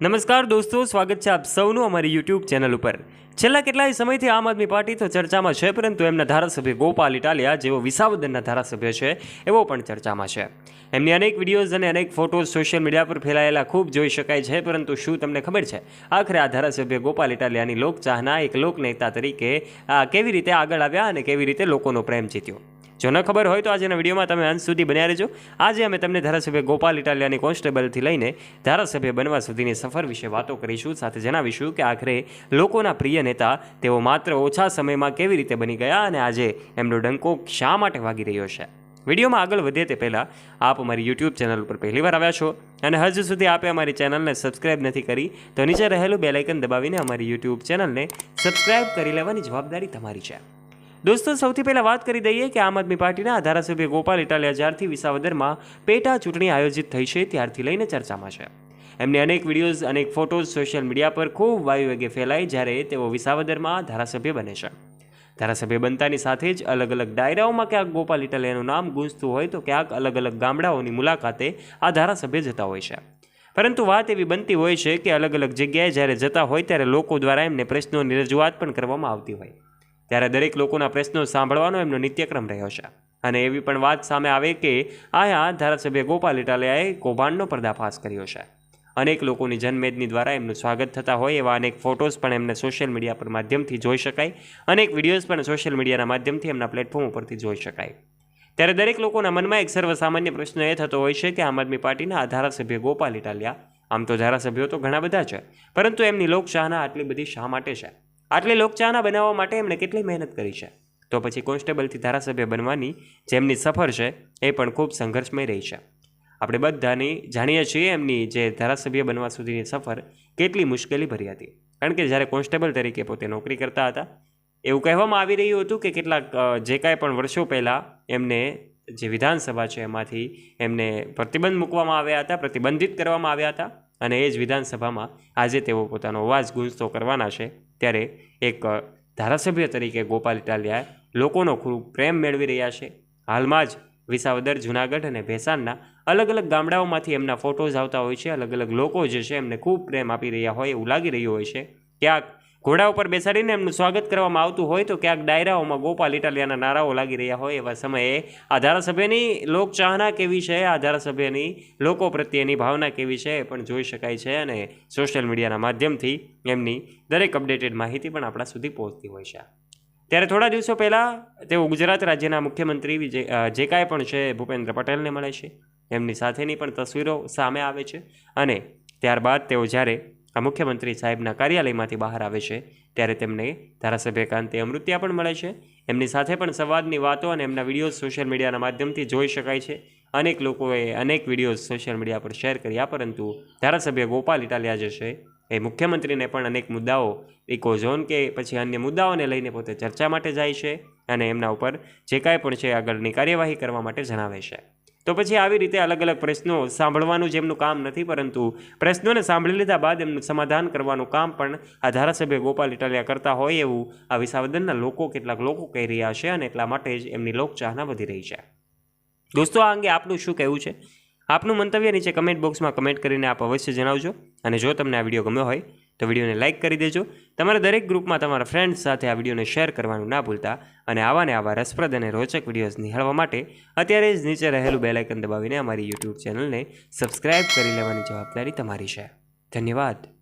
નમસ્કાર દોસ્તો, સ્વાગત છે આપ સૌનું અમારી યુટ્યુબ ચેનલ ઉપર. છેલ્લા કેટલાય સમયથી આમ આદમી પાર્ટી તો ચર્ચામાં છે, પરંતુ એમના ધારાસભ્ય ગોપાલ ઇટાલિયા, જેઓ વિસાવદરના ધારાસભ્ય છે, એવો પણ ચર્ચામાં છે. એમની અનેક વિડીયોઝ અને અનેક ફોટોઝ સોશિયલ મીડિયા પર ફેલાયેલા ખૂબ જોઈ શકાય છે, પરંતુ શું તમને ખબર છે? આખરે આ ધારાસભ્ય ગોપાલ ઇટાલિયાની લોકચાહના એક લોકનેતા તરીકે કેવી રીતે આગળ આવ્યા અને કેવી રીતે લોકોનો પ્રેમ જીત્યો? જો ન ખબર હોય તો આજના વિડીયોમાં તમે અંત સુધી બન્યા રહેજો. આજે અમે તમને ધારાસભ્ય ગોપાલ ઇટાલિયાની કોન્સ્ટેબલથી લઈને ધારાસભ્ય બનવા સુધીની સફર વિશે વાતો કરીશું. સાથે જણાવીશું કે આખરે લોકોના પ્રિય નેતા તેઓ માત્ર ઓછા સમયમાં કેવી રીતે બની ગયા અને આજે એમનો ડંકો શા માટે વાગી રહ્યો છે. વિડીયોમાં આગળ વધે તે પહેલાં આપ અમારી યુટ્યુબ ચેનલ ઉપર પહેલીવાર આવ્યા છો અને હજુ સુધી આપે અમારી ચેનલને સબસ્ક્રાઇબ નથી કરી, તો નીચે રહેલું બેલાઇકન દબાવીને અમારી યુટ્યુબ ચેનલને સબસ્ક્રાઇબ કરી લેવાની જવાબદારી તમારી છે. દોસ્તો, સૌથી પહેલાં વાત કરી દઈએ કે આમ આદમી પાર્ટીના ધારાસભ્ય ગોપાલ ઇટાલિયા જ્યારથી વિસાવદરમાં પેટા ચૂંટણી આયોજિત થઈ છે, ત્યારથી લઈને ચર્ચામાં છે. એમની અનેક વિડીયોઝ, અનેક ફોટોઝ સોશિયલ મીડિયા પર ખૂબ વાયુવેગે ફેલાય જ્યારે તેઓ વિસાવદરમાં ધારાસભ્ય બને છે. ધારાસભ્ય બનતાની સાથે જ અલગ અલગ ડાયરાઓમાં ક્યાંક ગોપાલ ઇટાલિયાનું નામ ગૂંજતું હોય તો ક્યાંક અલગ અલગ ગામડાઓની મુલાકાતે આ ધારાસભ્ય જતા હોય છે. પરંતુ વાત એવી બનતી હોય છે કે અલગ અલગ જગ્યાએ જ્યારે જતા હોય ત્યારે લોકો દ્વારા એમને પ્રશ્નોની રજૂઆત પણ કરવામાં આવતી હોય. ત્યારે દરેક લોકોના પ્રશ્નો સાંભળવાનો એમનો નિત્યક્રમ રહ્યો છે. અને એવી પણ વાત સામે આવે કે આયા ધારાસભ્ય ગોપાલ ઇટાલિયાએ કૌભાંડનો પર્દાફાશ કર્યો છે. અનેક લોકોની જનમેદની દ્વારા એમનું સ્વાગત થતા હોય એવા અનેક ફોટોઝ પણ એમને સોશિયલ મીડિયા પર માધ્યમથી જોઈ શકાય. અનેક વિડીયોઝ પણ સોશિયલ મીડિયાના માધ્યમથી એમના પ્લેટફોર્મ ઉપરથી જોઈ શકાય. ત્યારે દરેક લોકોના મનમાં એક સર્વસામાન્ય પ્રશ્ન એ થતો હોય છે કે આમ આદમી પાર્ટીના આ ધારાસભ્ય ગોપાલ ઇટાલિયા, આમ તો ધારાસભ્યો તો ઘણા બધા છે, પરંતુ એમની લોકશાહના આટલી બધી શા માટે છે? આટલી લોકચાહના બનાવવા માટે એમણે કેટલી મહેનત કરી છે? તો પછી કોન્સ્ટેબલથી ધારાસભ્ય બનવાની જેમની સફર છે, એ પણ ખૂબ સંઘર્ષમય રહી છે. આપણે બધાની જાણીએ છીએ એમની જે ધારાસભ્ય બનવા સુધીની સફર કેટલી મુશ્કેલી ભરી હતી. કારણ કે જ્યારે કોન્સ્ટેબલ તરીકે પોતે નોકરી કરતા હતા, એવું કહેવામાં આવી રહ્યું હતું કે કેટલાક જે કાંઈ પણ વર્ષો પહેલાં એમને જે વિધાનસભા છે, એમાંથી એમને પ્રતિબંધ મૂકવામાં આવ્યા હતા, પ્રતિબંધિત કરવામાં આવ્યા હતા. અને એ જ વિધાનસભામાં આજે તેઓ પોતાનો અવાજ ગુંજતો કરવાના છે, ત્યારે એક ધારાસભ્ય તરીકે ગોપાલ ઇટાલિયા લોકોનો ખૂબ પ્રેમ મેળવી રહ્યા છે. હાલમાં જ વિસાવદર, જુનાગઢ અને ભેસાણના અલગ અલગ ગામડાઓમાંથી એમના ફોટોઝ આવતા હોય છે. અલગ અલગ લોકો જે છે એમને ખૂબ પ્રેમ આપી રહ્યા હોય એવું લાગી રહ્યું હોય છે. ક્યાંક ઘોડા ઉપર બેસાડીને એમનું સ્વાગત કરવામાં આવતું હોય તો ક્યાંક ડાયરાઓમાં ગોપાલ ઇટાલિયાના નારાઓ લાગી રહ્યા હોય એવા સમયે આ ધારાસભ્યની લોકચાહના કેવી છે? આ ધારાસભ્યની લોકો પ્રત્યેની ભાવના કેવી છે એ પણ જોઈ શકાય છે અને સોશિયલ મીડિયાના માધ્યમથી એમની દરેક અપડેટેડ માહિતી પણ આપણા સુધી પહોંચતી હોય છે. ત્યારે થોડા દિવસો પહેલાં તેઓ ગુજરાત રાજ્યના મુખ્યમંત્રી વિજય જે કાંઈ પણ છે ભૂપેન્દ્ર પટેલને મળે છે. એમની સાથેની પણ તસવીરો સામે આવે છે અને ત્યારબાદ તેઓ જ્યારે આ મુખ્યમંત્રી સાહેબના કાર્યાલયમાંથી બહાર આવે છે. ત્યારે તેમને ધારાસભ્ય કાંતિ અમૃત્યા પણ મળે છે. એમની સાથે પણ સંવાદની વાતો અને એમના વીડિયો સોશિયલ મીડિયાના માધ્યમથી જોઈ શકાય છે. અનેક લોકોએ અનેક વિડીયોઝ સોશિયલ મીડિયા પર શેર કર્યા, પરંતુ ધારાસભ્ય ગોપાલ ઇટાલિયા જે છે, એ મુખ્યમંત્રીને પણ અનેક મુદ્દાઓ, ઇકોઝોન કે પછી અન્ય મુદ્દાઓને લઈને પોતે ચર્ચા માટે જાય છે અને એમના ઉપર જે કાંઈ પણ છે, આગળની કાર્યવાહી કરવા માટે જણાવે છે. તો પછી આવી રીતે અલગ અલગ પ્રશ્નો સાંભળવાનું જ એમનું કામ નથી, પરંતુ પ્રશ્નોને સાંભળી લીધા બાદ એમનું સમાધાન કરવાનું કામ પણ આ ધારાસભ્ય ગોપાલ ઇટાલિયા કરતા હોય એવું આ વિસાવદનના લોકો, કેટલાક લોકો કહી રહ્યા છે અને એટલા માટે જ એમની લોકચાહના વધી રહી છે. દોસ્તો, આ અંગે આપનું શું કહેવું છે? આપનું મંતવ્ય નીચે કમેન્ટ બોક્સમાં કમેન્ટ કરીને આપ અવશ્ય જણાવજો અને જો તમને આ વીડિયો ગમ્યો હોય તો વિડીયોને લાઇક કરી દેજો. તમારા દરેક ગ્રુપમાં તમારા ફ્રેન્ડ્સ સાથે આ વિડીયોને શેર કરવાનું ના ભૂલતા અને આવા ને આવા રસપ્રદ અને રોચક વિડીયોઝ નિહાળવા માટે અત્યારે જ નીચે રહેલું બેલાઇકન દબાવીને અમારી યુટ્યુબ ચેનલને સબસ્ક્રાઇબ કરી લેવાની જવાબદારી તમારી છે. ધન્યવાદ.